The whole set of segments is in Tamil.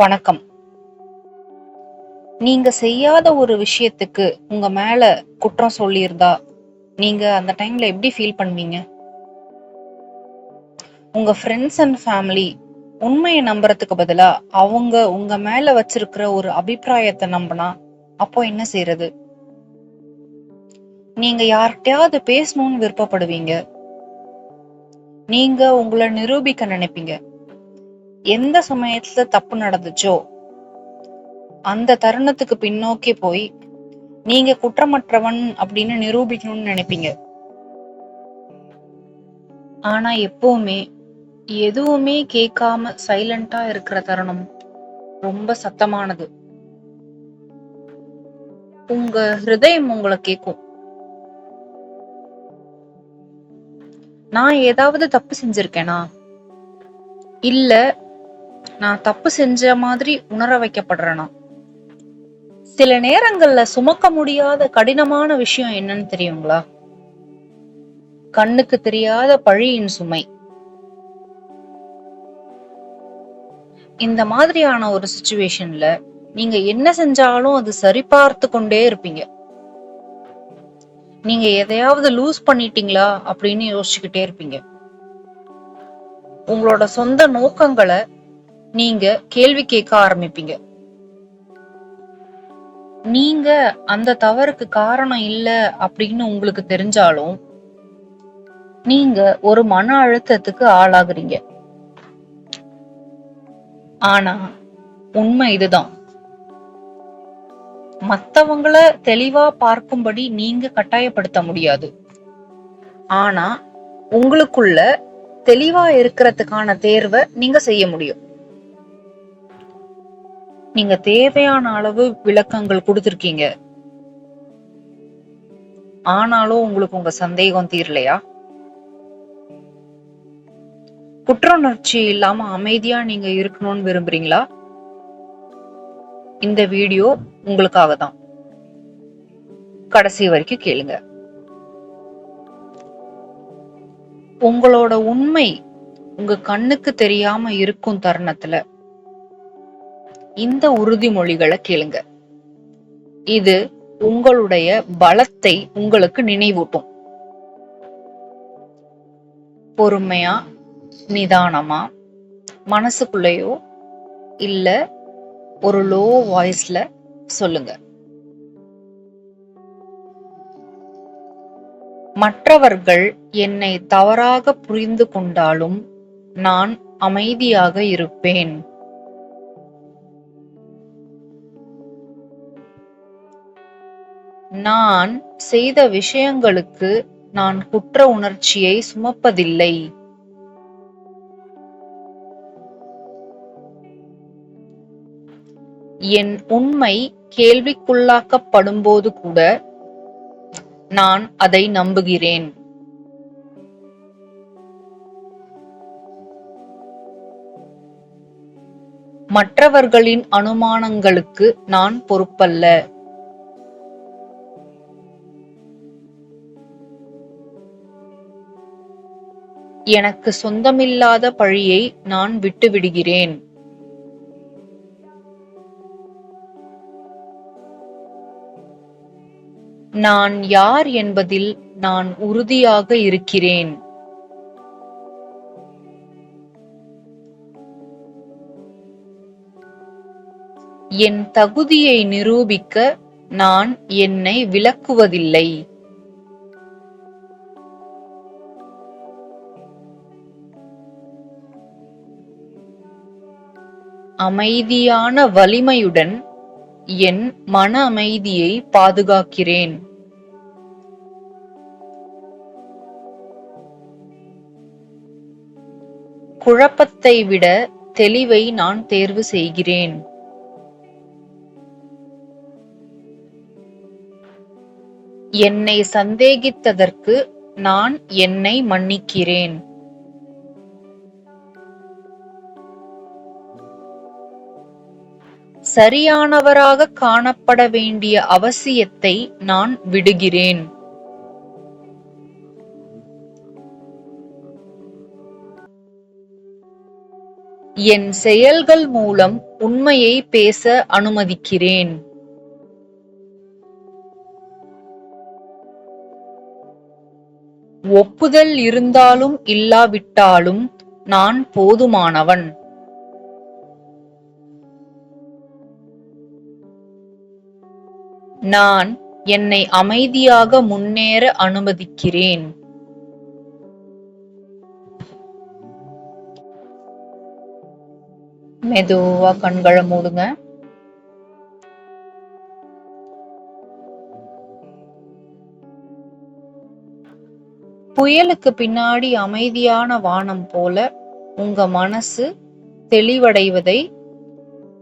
வணக்கம். நீங்க செய்யாத ஒரு விஷயத்துக்கு உங்க மேல குற்றம் சொல்லியிருந்தா நீங்க அந்த டைம்ல எப்படி ஃபீல் பண்ணுவீங்க? உங்க ஃப்ரெண்ட்ஸ் அண்ட் ஃபேமிலி உண்மையை நம்புறதுக்கு பதிலா அவங்க உங்க மேல வச்சிருக்கிற ஒரு அபிப்பிராயத்தை நம்பினா அப்போ என்ன செய்யறது நீங்க யார்கிட்டயாவது பேசணும்னு விருப்பப்படுவீங்க. நீங்க உங்களை நிரூபிக்க நினைப்பீங்க. எந்த சமயத்துல தப்பு நடந்துச்சோ அந்த தருணத்துக்கு பின்னோக்கி போய் நீங்க குற்றமற்றவன் அப்படின்னு நிரூபிக்கணும்னு நினைப்பீங்க. ஆனா எப்பவுமே எதுவுமே கேட்காம சைலண்டா இருக்கிற தருணம் ரொம்ப சத்தமானது. உங்க ஹிருதயம் உங்களை கேக்கும். நான் ஏதாவது தப்பு செஞ்சிருக்கேனா? இல்ல நான் தப்பு செஞ்ச மாதிரி உணர வைக்கப்படுறேனா? சில நேரங்கள்ல சுமக்க முடியாத கடினமான விஷயம் என்னன்னு தெரியுங்களா? கண்ணுக்கு தெரியாத பழியின் சுமை. இந்த மாதிரியான ஒரு சுச்சுவேஷன்ல நீங்க என்ன செஞ்சாலும் அது சரிபார்த்து கொண்டே இருப்பீங்க. நீங்க எதையாவது லூஸ் பண்ணிட்டீங்களா அப்படின்னு யோசிச்சுக்கிட்டே இருப்பீங்க. உங்களோட சொந்த நோக்கங்களை நீங்க கேள்வி கேட்க ஆரம்பிப்பீங்க. நீங்க அந்த தவறுக்கு காரணம் இல்ல அப்படின்னு உங்களுக்கு தெரிஞ்சாலும் நீங்க ஒரு மன அழுத்தத்துக்கு ஆளாகுறீங்க. ஆனா உண்மை இதுதான். மத்தவங்கள தெளிவா பார்க்கும்படி நீங்க கட்டாயப்படுத்த முடியாது. ஆனா உங்களுக்குள்ள தெளிவா இருக்கிறதுக்கான தேர்வை நீங்க செய்ய முடியும். நீங்க தேவையான அளவு விளக்கங்கள் கொடுத்துருக்கீங்க. ஆனாலும் உங்களுக்கு உங்க சந்தேகம் தீரலையா? குற்றுணர்ச்சி இல்லாம அமைதியா நீங்க இருக்கணும்னு விரும்புறீங்களா? இந்த வீடியோ உங்களுக்காக தான் கடைசி வரைக்கும் கேளுங்க. உங்களோட உண்மை உங்க கண்ணுக்கு தெரியாம இருக்கும் தருணத்துல இந்த உறுதிமொழிகளை கேளுங்க. இது உங்களுடைய பலத்தை உங்களுக்கு நினைவூட்டும். பொறுமையா நிதானமா மனசுக்குள்ளேயோ இல்ல ஒரு லோ வாய்ஸ்ல சொல்லுங்க. மற்றவர்கள் என்னை தவறாக புரிந்து கொண்டாலும் நான் அமைதியாக இருப்பேன். நான் செய்த விஷயங்களுக்கு நான் குற்ற உணர்ச்சியை சுமப்பதில்லை. என் உண்மை கேள்விக்குள்ளாக்கப்படும்போது கூட நான் அதை நம்புகிறேன். மற்றவர்களின் அனுமானங்களுக்கு நான் பொறுப்பல்ல. எனக்கு சொந்தமில்லாத பழியை நான் விட்டுவிடுகிறேன். நான் யார் என்பதில் நான் உறுதியாக இருக்கிறேன். என் தகுதியை நிரூபிக்க நான் என்னை விளக்குவதில்லை. அமைதியான வலிமையுடன் என் மன அமைதியை பாதுகாக்கிறேன். குழப்பத்தை விட தெளிவை நான் தேர்வு செய்கிறேன். என்னை சந்தேகித்ததற்கு நான் என்னை மன்னிக்கிறேன். சரியானவராக காணப்பட வேண்டிய அவசியத்தை நான் விடுகிறேன். என் செயல்கள் மூலம் உண்மையை பேச அனுமதிக்கிறேன். ஒப்புதல் இருந்தாலும் இல்லாவிட்டாலும் நான் போதுமானவன். நான் என்னை அமைதியாக முன்னேற அனுமதிக்கிறேன். மெதுவா கண்களை மூடுங்க. புயலுக்கு பின்னாடி அமைதியான வானம் போல உங்க மனசு தெளிவடைவதை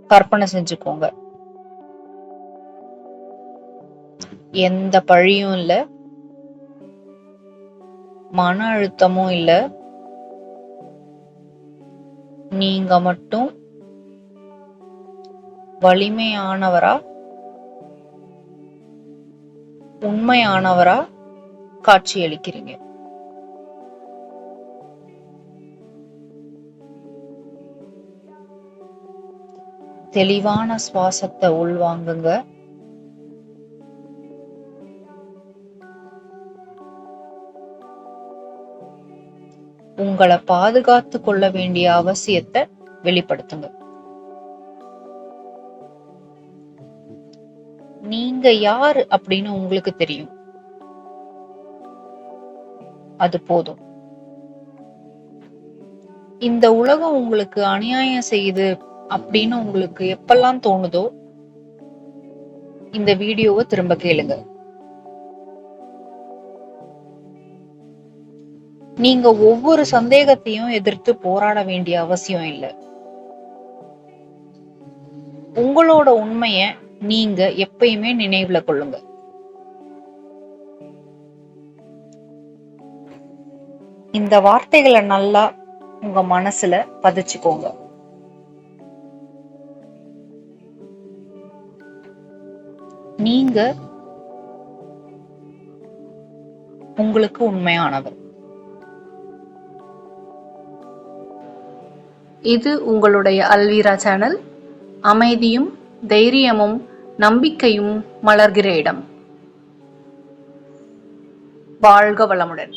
கற்பனை செஞ்சுக்கோங்க. எந்த பழியும் இல்ல. மன அழுத்தமும் இல்ல. நீங்க மட்டும் வலிமையானவரா? உண்மையானவரா காட்சியளிக்கிறீங்க. தெளிவான சுவாசத்தை உள்வாங்குங்க. உங்களை பாதுகாத்து கொள்ள வேண்டிய அவசியத்தை வெளிப்படுத்துங்க. நீங்க யாரு அப்படின்னு உங்களுக்கு தெரியும். அது போதும். இந்த உலகம் உங்களுக்கு அநியாயம் செய்யுது அப்படின்னு உங்களுக்கு எப்பெல்லாம் தோணுதோ இந்த வீடியோவை திரும்ப கேளுங்க. நீங்க ஒவ்வொரு சந்தேகத்தையும் எதிர்த்து போராட வேண்டிய அவசியம் இல்லை. உங்களோட உண்மைய நீங்க எப்பயுமே நினைவுல கொள்ளுங்க. இந்த வார்த்தைகளை நல்லா உங்க மனசுல பதிச்சுக்கோங்க. நீங்க உங்களுக்கு உண்மையானவர். இது உங்களுடைய அல்வீரா சேனல். அமைதியும் தைரியமும் நம்பிக்கையும் மலர்கிற இடம். வாழ்க வளமுடன்.